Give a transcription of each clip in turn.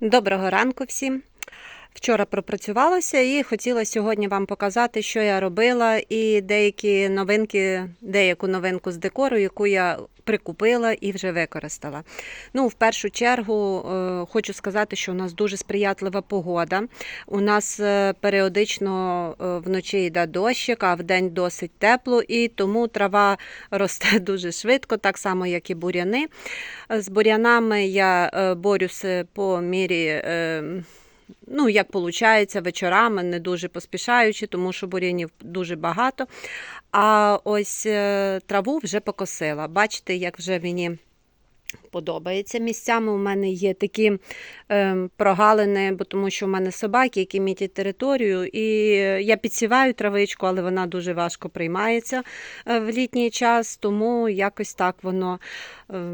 Доброго ранку всім. Вчора пропрацювалася і хотіла сьогодні вам показати, що я робила, і деякі новинки, деяку новинку з декору, яку я прикупила і вже використала. Ну, в першу чергу е, хочу сказати, що у нас дуже сприятлива погода. У нас е, періодично е, вночі йде дощик, а вдень досить тепло, і тому трава росте дуже швидко, так само, як і буряни. З бурянами я борюся по мірі. Е, Ну, як виходить, вечорами, не дуже поспішаючи, тому що бур'янів дуже багато. А ось е, траву вже покосила. Бачите, як вже мені подобається. Місцями у мене є такі е, прогалини, бо тому що у мене собаки, які мітять територію. І я підсіваю травичку, але вона дуже важко приймається е, в літній час, тому якось так воно. Е,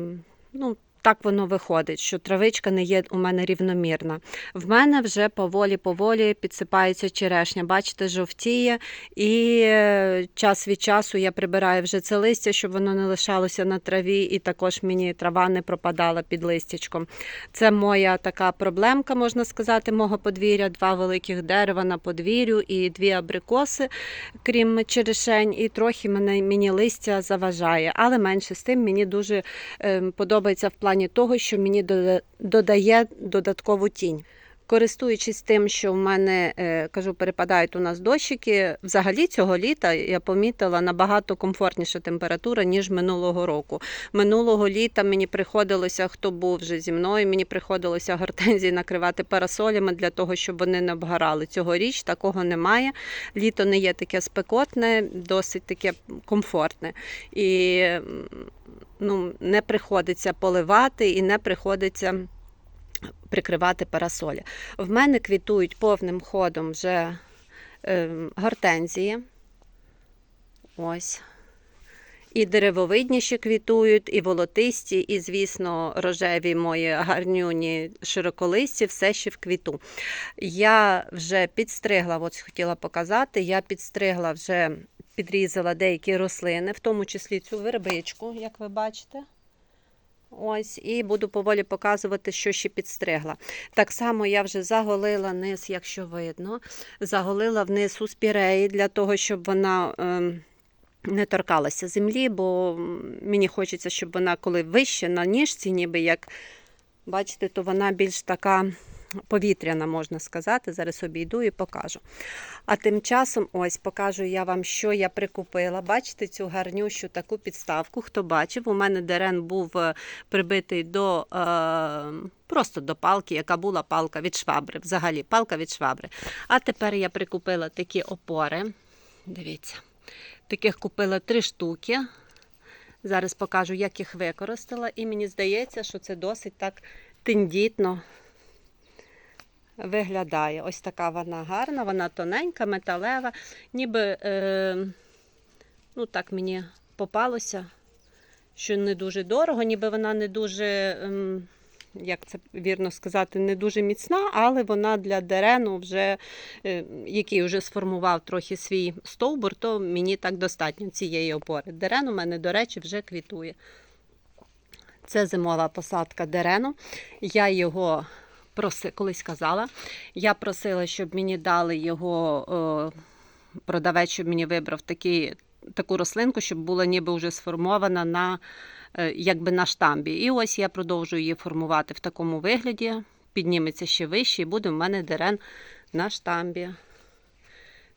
ну, так воно виходить, що травичка не є у мене рівномірна. В мене вже поволі-поволі підсипається черешня. Бачите, жовтіє, і е, час від часу я прибираю вже це листя, щоб воно не лишалося на траві, і також мені трава не пропадала під листячком. Це моя така проблемка, можна сказати, мого подвір'я. Два великих дерева на подвір'ю і дві абрикоси, крім черешень, і трохи мене мені листя заважає. Але менше з тим мені дуже е, подобається в плані того, що мені дода- додає додаткову тінь. Користуючись тим, що в мене е, кажу, перепадають у нас дощики, взагалі цього літа я помітила набагато комфортніша температура, ніж минулого року. Минулого літа мені приходилося, хто був вже зі мною, мені приходилося гортензії накривати парасолями для того, щоб вони не обгорали. Цьогоріч такого немає. Літо не є таке спекотне, досить таке комфортне. І ну, не приходиться поливати і не приходиться прикривати парасоля. В мене квітують повним ходом вже е, гортензії. Ось. І деревовидні ще квітують, і волотисті, і, звісно, рожеві мої гарнюні широколисті, все ще в квіту. Я вже підстригла, от хотіла показати, я підстригла вже, підрізала деякі рослини, в тому числі цю вербичку, як ви бачите. Ось, і буду поволі показувати, що ще підстригла. Так само я вже заголила низ, якщо видно, заголила вниз у спіреї для того, щоб вона. Е не торкалася землі, бо мені хочеться, щоб вона коли вище на ніжці, ніби як бачите, то вона більш така повітряна, можна сказати. Зараз обійду і покажу. А тим часом, ось покажу я вам, що я прикупила. Бачите цю гарнющу таку підставку. Хто бачив, у мене дерен був е, прибитий до е, просто до палки, яка була палка від швабри. Взагалі, палка від швабри. А тепер я прикупила такі опори. Дивіться. Таких купила три штуки. Зараз покажу, як їх використала. І мені здається, що це досить так тендітно виглядає. Ось така вона гарна, вона тоненька, металева. Ніби, е, ну так мені попалося, що не дуже дорого, ніби вона не дуже. ем, як це вірно сказати, не дуже міцна, але вона для дерену, вже, е, який вже сформував трохи свій стовбур, то мені так достатньо цієї опори. Дерен у мене, до речі, вже квітує. Це зимова посадка дерену. Я його проси, колись казала. Я просила, щоб мені дали його о, продавець, щоб мені вибрав такий, таку рослинку, щоб була ніби вже сформована на е, якби на штамбі. І ось я продовжую її формувати в такому вигляді. Підніметься ще вище, і буде в мене дерен на штамбі.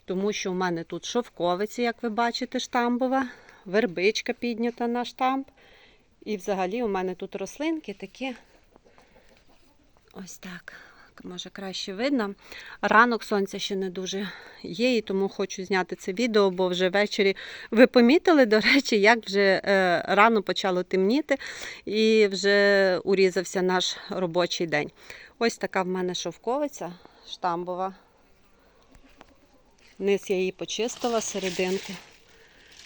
Тому що в мене тут шовковиця, як ви бачите, штамбова, вербичка піднята на штамп. І взагалі у мене тут рослинки такі. Ось так. Може краще видно. Ранок сонця ще не дуже є, і тому хочу зняти це відео, бо вже ввечері ви помітили, до речі, як вже е, рано почало темніти і вже урізався наш робочий день. Ось така в мене шовковиця штамбова. Низ я її почистила серединку.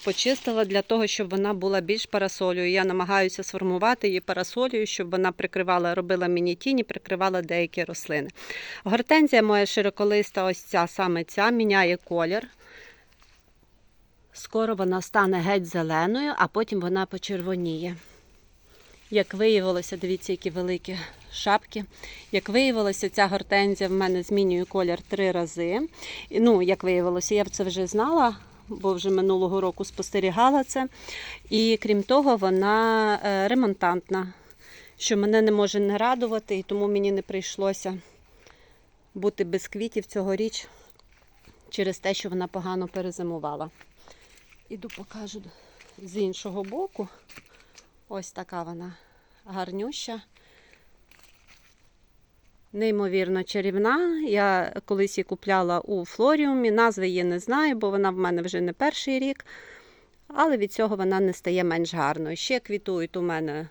Почистила для того, щоб вона була більш парасолею. Я намагаюся сформувати її парасолею, щоб вона прикривала, робила мені тіні, прикривала деякі рослини. Гортензія моя широколиста, ось ця саме ця, міняє колір. Скоро вона стане геть зеленою, а потім вона почервоніє. Як виявилося, дивіться, які великі шапки. Як виявилося, ця гортензія в мене змінює колір три рази. Ну, як виявилося, я це вже знала, бо вже минулого року спостерігала це. І крім того, вона е, ремонтантна, що мене не може не радувати, і тому мені не прийшлося бути без квітів цьогоріч через те, що вона погано перезимувала. Іду покажу з іншого боку. Ось така вона гарнюща. Неймовірно чарівна. Я колись її купляла у флоріумі. Назви її не знаю, бо вона в мене вже не перший рік. Але від цього вона не стає менш гарною. Ще квітують у мене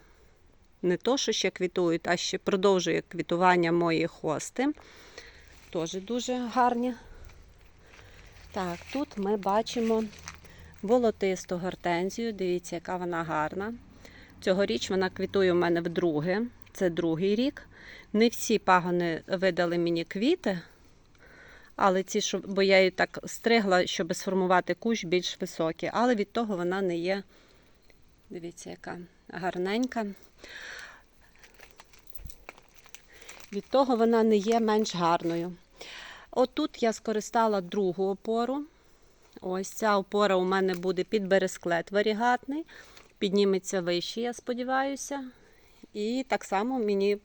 не то, що ще квітують, а ще продовжує квітування мої хости. Теж дуже гарні. Так, тут ми бачимо волотисту гортензію. Дивіться, яка вона гарна. Цьогоріч вона квітує у мене вдруге. Це другий рік. Не всі пагони видали мені квіти, але ці, що, бо я її так стригла, щоб сформувати кущ більш високий. Але від того вона не є, дивіться, яка гарненька. Від того вона не є менш гарною. Отут я скористала другу опору. Ось ця опора у мене буде під бересклет варігатний. Підніметься вище, я сподіваюся. І так само мені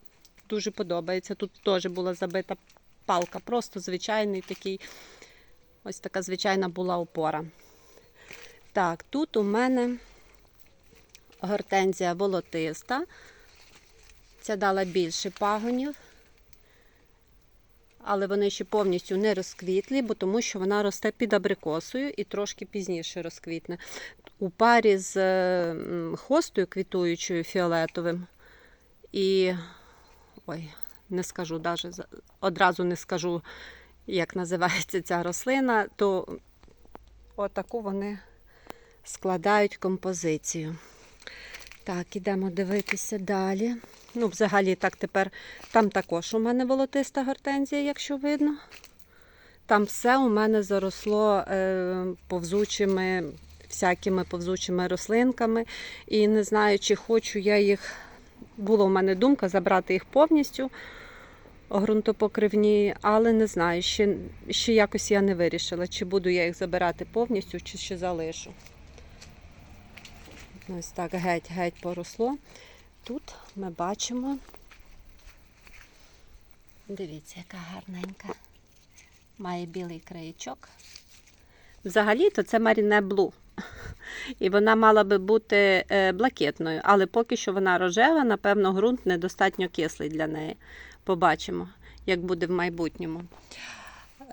дуже подобається. Тут теж була забита палка, просто звичайний такий, ось така звичайна була опора. Так, тут у мене гортензія волотиста. Ця дала більше пагонів, але вони ще повністю не розквітлі, бо тому що вона росте під абрикосою і трошки пізніше розквітне. У парі з хостою квітуючою фіолетовим. І ой, не скажу, даже, одразу не скажу, як називається ця рослина, то отаку вони складають композицію. Так, ідемо дивитися далі. Ну, взагалі, так тепер там також у мене волотиста гортензія, якщо видно. Там все у мене заросло е, повзучими, всякими повзучими рослинками. І не знаю, чи хочу я їх. Була у мене думка забрати їх повністю ґрунтопокривні, але не знаю, ще, ще якось я не вирішила, чи буду я їх забирати повністю, чи ще залишу. Ось так геть-геть поросло. Тут ми бачимо. Дивіться, яка гарненька. Має білий краєчок. Взагалі-то це Маріне Блу. І вона мала би бути е, блакитною, але поки що вона рожева, напевно, ґрунт недостатньо кислий для неї. Побачимо, як буде в майбутньому.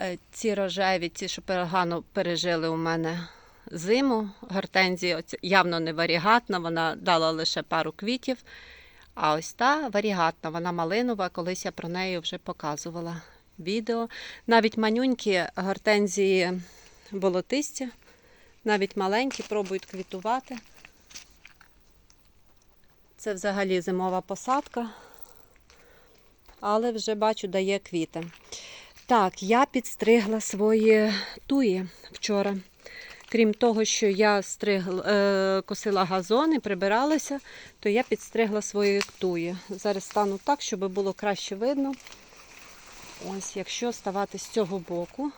Е, Ці рожеві, ці, що погано пережили у мене зиму. Гортензія явно не варігатна, вона дала лише пару квітів. А ось та варігатна, вона малинова, колись я про неї вже показувала відео. Навіть манюнькі гортензії болотисті, навіть маленькі, пробують квітувати. Це взагалі зимова посадка, але вже бачу, дає квіти. Так, я підстригла свої туї вчора. Крім того, що я стригла, е, косила газон і прибиралася, то я підстригла свої туї. Зараз стану так, щоб було краще видно. Ось, якщо ставати з цього боку.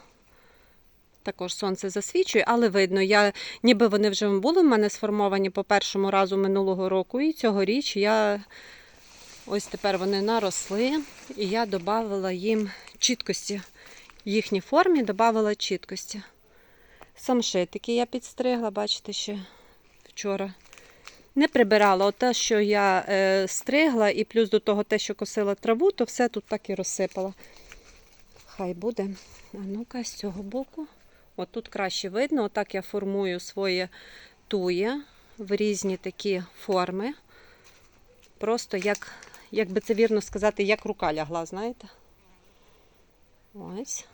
Також сонце засвічує, але видно, я, ніби вони вже були в мене сформовані по першому разу минулого року, і цьогоріч я ось тепер вони наросли, і я додавала їм чіткості. Їхній формі додавала чіткості. Самшитики я підстригла, бачите, ще вчора. Не прибирала те, що я е, стригла, і плюс до того те, що косила траву, то все тут так і розсипала. Хай буде. А ну-ка, з цього боку. От тут краще видно. Отак я формую свої туї в різні такі форми. Просто як, як би це вірно сказати, як рука лягла, знаєте? Ось.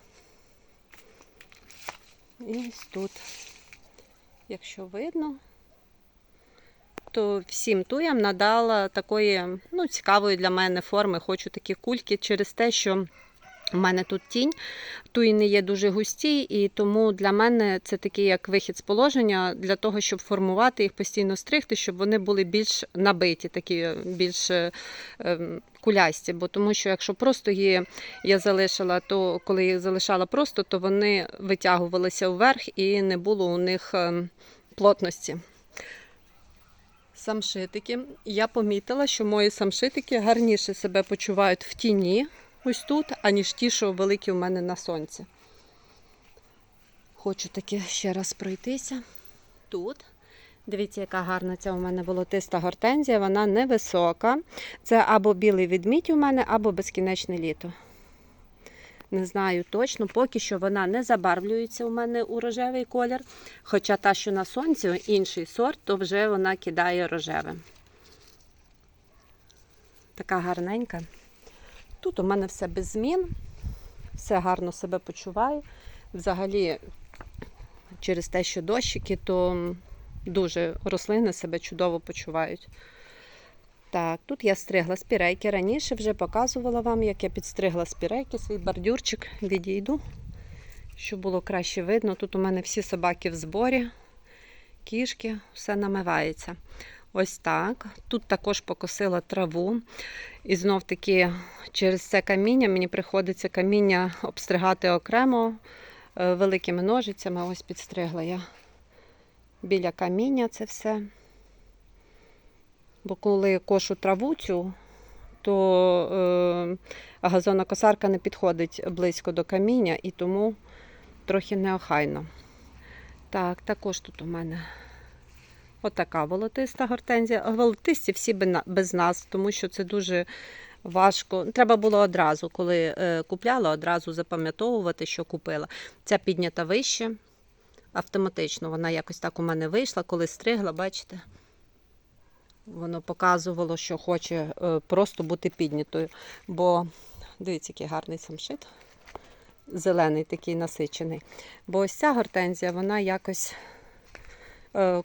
І ось тут, якщо видно, то всім туям надала такої ну, цікавої для мене форми. Хочу такі кульки через те, що у мене тут тінь, туї не є дуже густі, і тому для мене це такий як вихід з положення для того, щоб формувати їх постійно стригти, щоб вони були більш набиті, такі більш е, ем, кулясті, бо тому що якщо просто її я залишила, то коли їх залишала просто, то вони витягувалися вверх і не було у них ем, плотності. Самшитики. Я помітила, що мої самшитики гарніше себе почувають в тіні, ось тут, аніж ті, що великі у мене на сонці. Хочу таки ще раз пройтися. Тут. Дивіться, яка гарна ця у мене волотиста гортензія, вона невисока. Це або білий відмідь у мене, або безкінечне літо. Не знаю точно, поки що вона не забарвлюється у мене у рожевий колір. Хоча та, що на сонці, інший сорт, то вже вона кидає рожевим. Така гарненька. Тут у мене все без змін, все гарно себе почуваю. Взагалі, через те, що дощики, то дуже рослини себе чудово почувають. Так, тут я стригла спірейки. Раніше вже показувала вам, як я підстригла спірейки, свій бордюрчик відійду, щоб було краще видно. Тут у мене всі собаки в зборі, кішки, все намивається. Ось так. Тут також покосила траву. І знов таки через це каміння мені приходиться каміння обстригати окремо е, великими ножицями. Ось підстригла я біля каміння це все. Бо коли кошу траву цю, то е, газонокосарка не підходить близько до каміння і тому трохи неохайно. Так, також тут у мене отака волотиста гортензія. Волотисті всі без нас, тому що це дуже важко. Треба було одразу, коли е, купляла, одразу запам'ятовувати, що купила. Ця піднята вище. Автоматично вона якось так у мене вийшла, коли стригла, бачите? Воно показувало, що хоче е, просто бути піднятою. Бо дивіться, який гарний самшит. Зелений такий насичений. Бо ось ця гортензія, вона якось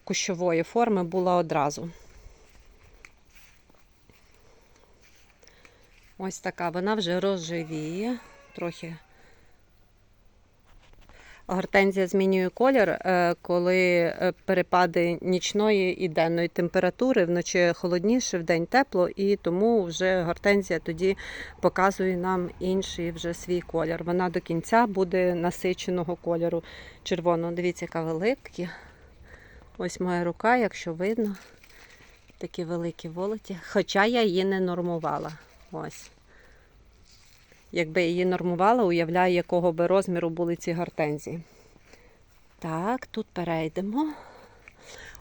кущової форми була одразу. Ось така, вона вже розживіє, трохи Гортензія змінює колір, е, коли е, перепади нічної і денної температури, вночі холодніше, вдень тепло, і тому вже гортензія тоді показує нам інший вже свій колір. Вона до кінця буде насиченого кольору червоного. Дивіться, яка велика. Ось моя рука, якщо видно, такі великі волоті. Хоча я її не нормувала. Ось. Якби її нормувала, уявляю, якого би розміру були ці гортензії. Так, тут перейдемо.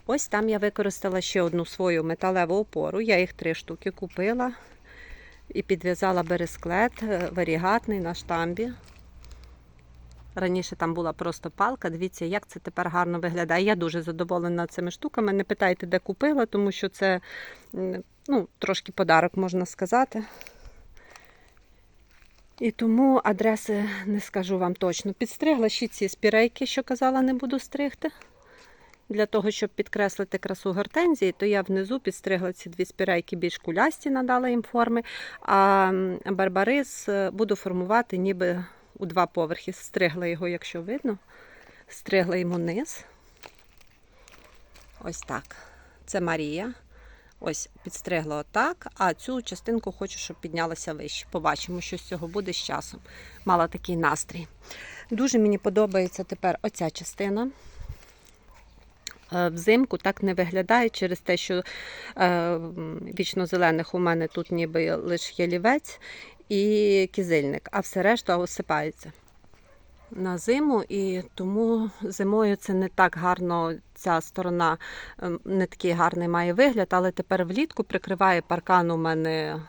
Ось там я використала ще одну свою металеву опору. Я їх три штуки купила і підв'язала бересклет е, варігатний на штамбі. Раніше там була просто палка. Дивіться, як це тепер гарно виглядає. Я дуже задоволена цими штуками. Не питайте, де купила, тому що це ну, трошки подарок, можна сказати. І тому адреси не скажу вам точно. Підстригла ще ці спірейки, що казала, не буду стригти. Для того, щоб підкреслити красу гортензії, то я внизу підстригла ці дві спірейки більш кулясті, надала їм форми. А барбарис е, буду формувати ніби у два поверхи. Стригла його, якщо видно. Стригла йому низ. Ось так. Це Марія. Ось підстригла отак, а цю частинку хочу, щоб піднялася вище. Побачимо, що з цього буде з часом. Мала такий настрій. Дуже мені подобається тепер оця частина. Е, Взимку так не виглядає через те, що е, вічно-зелених у мене тут ніби лише ялівець і кізильник, а все решта осипається на зиму, і тому зимою це не так гарно, ця сторона ем, не такий гарний має вигляд, але тепер влітку прикриває паркан у мене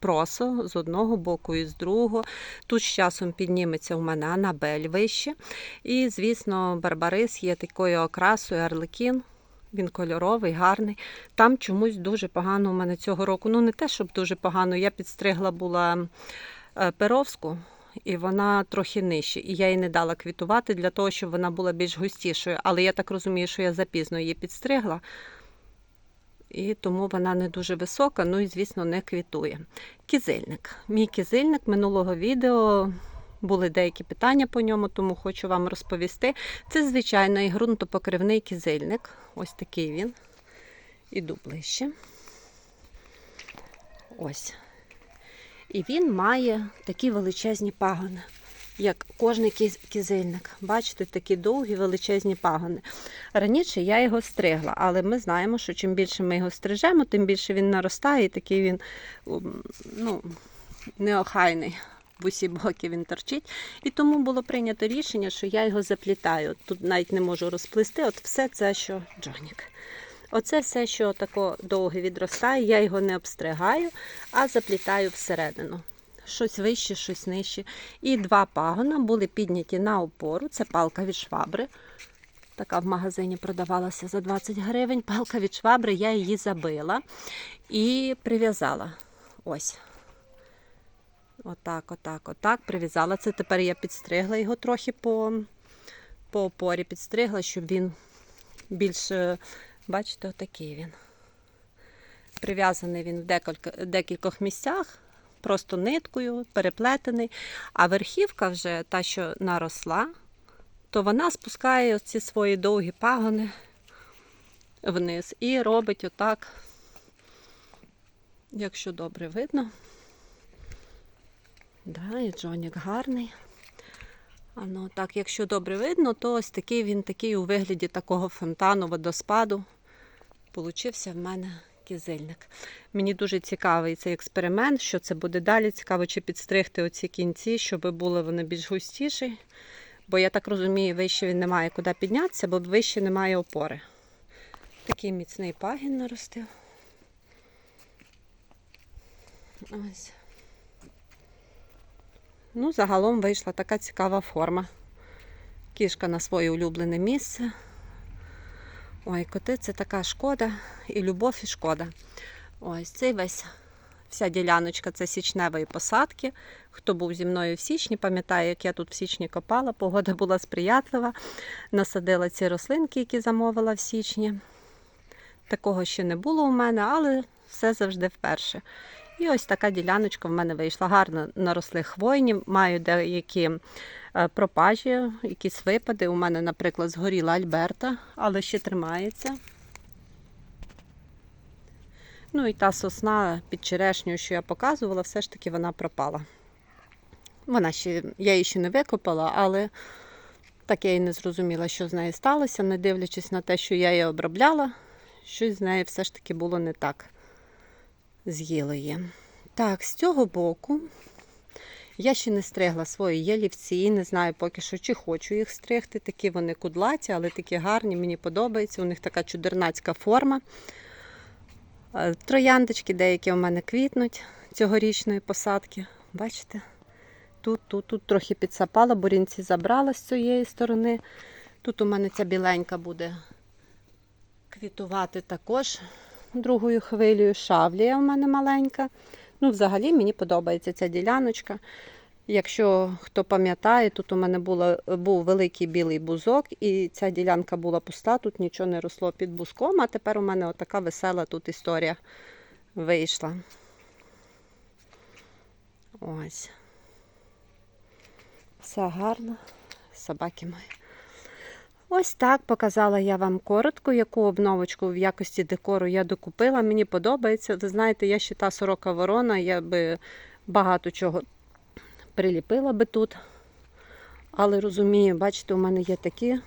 просо з одного боку і з другого. Тут з часом підніметься у мене анабель вище. І, звісно, барбарис є такою окрасою арлекін. Він кольоровий, гарний. Там чомусь дуже погано у мене цього року. Ну, не те, щоб дуже погано. Я підстригла була е, перовську, і вона трохи нижче. І я їй не дала квітувати для того, щоб вона була більш густішою. Але я так розумію, що я запізно її підстригла. І тому вона не дуже висока, ну і, звісно, не квітує. Кізильник. Мій кізильник минулого відео були деякі питання по ньому, тому хочу вам розповісти. Це звичайний ґрунтопокривний кізильник. Ось такий він. Іду ближче. Ось. І він має такі величезні пагони, як кожний кіз- кізильник. Бачите, такі довгі величезні пагони. Раніше я його стригла, але ми знаємо, що чим більше ми його стрижемо, тим більше він наростає, і такий він ну, неохайний. В усі боки він торчить. І тому було прийнято рішення, що я його заплітаю. Тут навіть не можу розплести. От все це, що Джонік. Оце все, що тако довге відростає, я його не обстригаю, а заплітаю всередину. Щось вище, щось нижче. І два пагона були підняті на опору. Це палка від швабри. Така в магазині продавалася за 20 гривень. Палка від швабри, я її забила і прив'язала. Ось. Отак, отак, отак. Прив'язала. Це тепер я підстригла його трохи по, по опорі, підстригла, щоб він більш, е, бачите, отакий він. Прив'язаний він в декілька, декількох місцях, просто ниткою, переплетений. А верхівка вже та, що наросла, то вона спускає ці свої довгі пагони вниз і робить отак, якщо добре видно. Да, і Джонік гарний. А ну так, якщо добре видно, то ось такий він такий у вигляді такого фонтану водоспаду. Получився в мене кізильник. Мені дуже цікавий цей експеримент, що це буде далі. Цікаво, чи підстригти оці кінці, щоб були вони більш густіші. Бо я так розумію, вище він не має куди піднятися, бо вище немає опори. Такий міцний пагін наростив. Ось. Ну, загалом вийшла така цікава форма. Кішка на своє улюблене місце. Ой, коти це така шкода, і любов, і шкода. Ось цей весь, вся діляночка це січневої посадки. Хто був зі мною в січні, пам'ятає, як я тут в січні копала. Погода була сприятлива. Насадила ці рослинки, які замовила в січні. Такого ще не було у мене, але все завжди вперше. І ось така діляночка в мене вийшла. Гарно наросли хвойні, маю деякі е, пропажі, якісь випади. У мене, наприклад, згоріла Альберта, але ще тримається. Ну і та сосна під черешнею, що я показувала, все ж таки вона пропала. Вона ще, я її ще не викопала, але так я і не зрозуміла, що з нею сталося, не дивлячись на те, що я її обробляла, щось з нею все ж таки було не так з'їли її. Так, з цього боку я ще не стригла свої ялівці, не знаю поки що, чи хочу їх стригти. Такі вони кудлаті, але такі гарні, мені подобається. У них така чудернацька форма. Е, Трояндочки деякі у мене квітнуть цьогорічної посадки. Бачите? Тут, тут, тут трохи підсапала, бурінці забрала з цієї сторони. Тут у мене ця біленька буде квітувати також другою хвилею. Шавлія у мене маленька. Ну, взагалі мені подобається ця діляночка. Якщо хто пам'ятає, тут у мене було, був великий білий бузок, і ця ділянка була пуста, тут нічого не росло під бузком, а тепер у мене отака весела тут історія вийшла. Ось. Все гарно. Собаки мої. Ось так показала я вам коротко, яку обновочку в якості декору я докупила. Мені подобається. Ви знаєте, я ще та сорока ворона, я би багато чого приліпила би тут. Але розумію, бачите, у мене є такі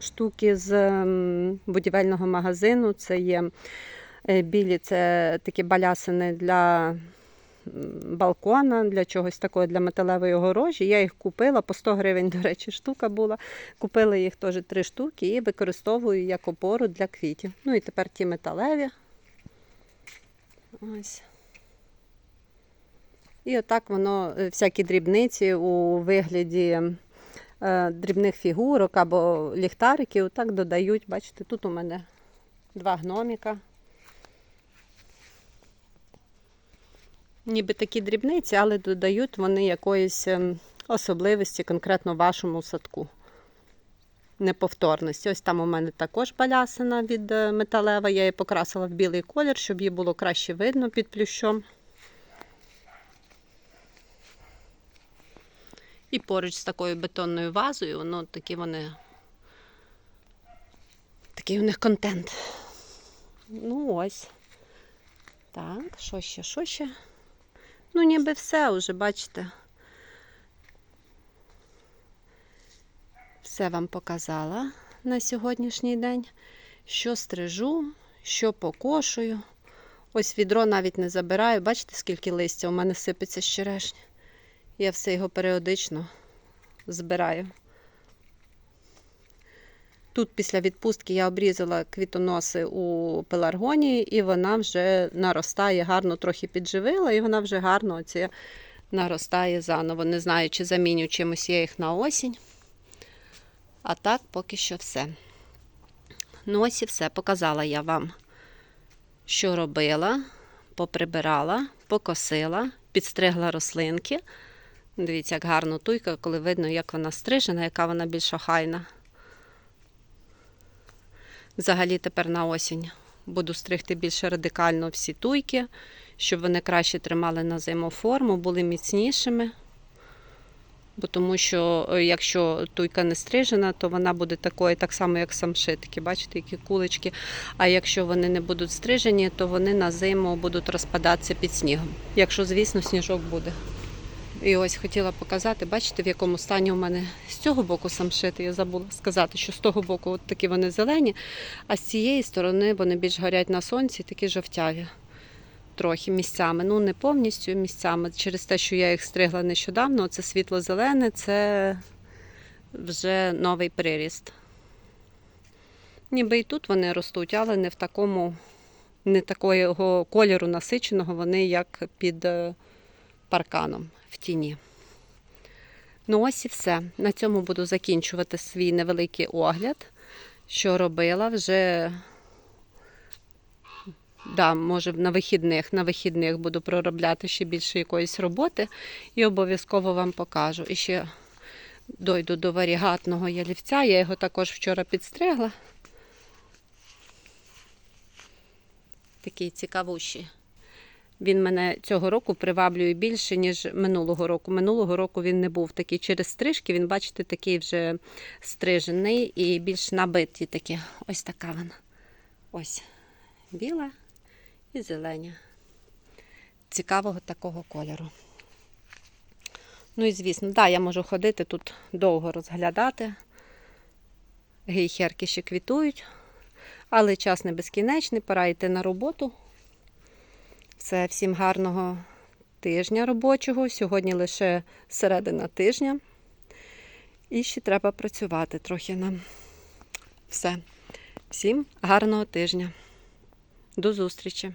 штуки з будівельного магазину. Це є е, білі, це такі балясини для балкона, для чогось такого, для металевої огорожі. Я їх купила по 100 гривень, до речі, штука була. Купила їх теж три штуки і використовую як опору для квітів. Ну і тепер ті металеві. Ось. І отак воно, е, всякі дрібниці у вигляді е, дрібних фігурок або ліхтариків, так додають. Бачите, тут у мене два гноміка. Ніби такі дрібниці, але додають вони якоїсь ем, особливості конкретно вашому садку. Неповторності. Ось там у мене також балясина від е, металева. Я її покрасила в білий колір, щоб її було краще видно під плющом. І поруч з такою бетонною вазою, воно такі вони. Такий у них контент. Ну ось. Так, що ще, що ще? Ну, ніби все вже, бачите. Все вам показала на сьогоднішній день. Що стрижу, що покошую. Ось відро навіть не забираю. Бачите, скільки листя у мене сипеться з черешні. Я все його періодично збираю. Тут після відпустки я обрізала квітоноси у пеларгонії, і вона вже наростає гарно, трохи підживила, і вона вже гарно оце наростає заново. Не знаю, чи заміню чимось я їх на осінь. А так поки що все. Ну, ось і все. Показала я вам, що робила, поприбирала, покосила, підстригла рослинки. Дивіться, як гарно туйка, коли видно, як вона стрижена, яка вона більш охайна. Взагалі тепер на осінь буду стригти більш радикально всі туйки, щоб вони краще тримали на зиму форму, були міцнішими. Бо тому що е, якщо туйка не стрижена, то вона буде такою, так само, як самшитки. Бачите, які кулички. А якщо вони не будуть стрижені, то вони на зиму будуть розпадатися під снігом. Якщо, звісно, сніжок буде. І ось хотіла показати, бачите, в якому стані у мене з цього боку самшити. Я забула сказати, що з того боку от такі вони зелені, а з цієї сторони вони більш горять на сонці, такі жовтяві. Трохи місцями. Ну, не повністю місцями. Через те, що я їх стригла нещодавно, це світло-зелене, це вже новий приріст. Ніби і тут вони ростуть, але не в такому, не такого кольору насиченого, вони як під е, парканом в тіні. Ну, ось і все. На цьому буду закінчувати свій невеликий огляд, що робила вже. Да, може, на вихідних, на вихідних буду проробляти ще більше якоїсь роботи і обов'язково вам покажу. І ще дойду до варігатного ялівця. Я його також вчора підстригла. Такий цікавущий. Він мене цього року приваблює більше, ніж минулого року. Минулого року він не був такий через стрижки. Він, бачите, такий вже стрижений і більш набитий такі. Ось така вона. Ось біла і зелені. Цікавого такого кольору. Ну і звісно, да, я можу ходити тут довго розглядати. Гейхерки ще квітують, але час не безкінечний, пора йти на роботу. Все, всім гарного тижня робочого. Сьогодні лише середина тижня. І ще треба працювати трохи нам. Все. Всім гарного тижня. До зустрічі!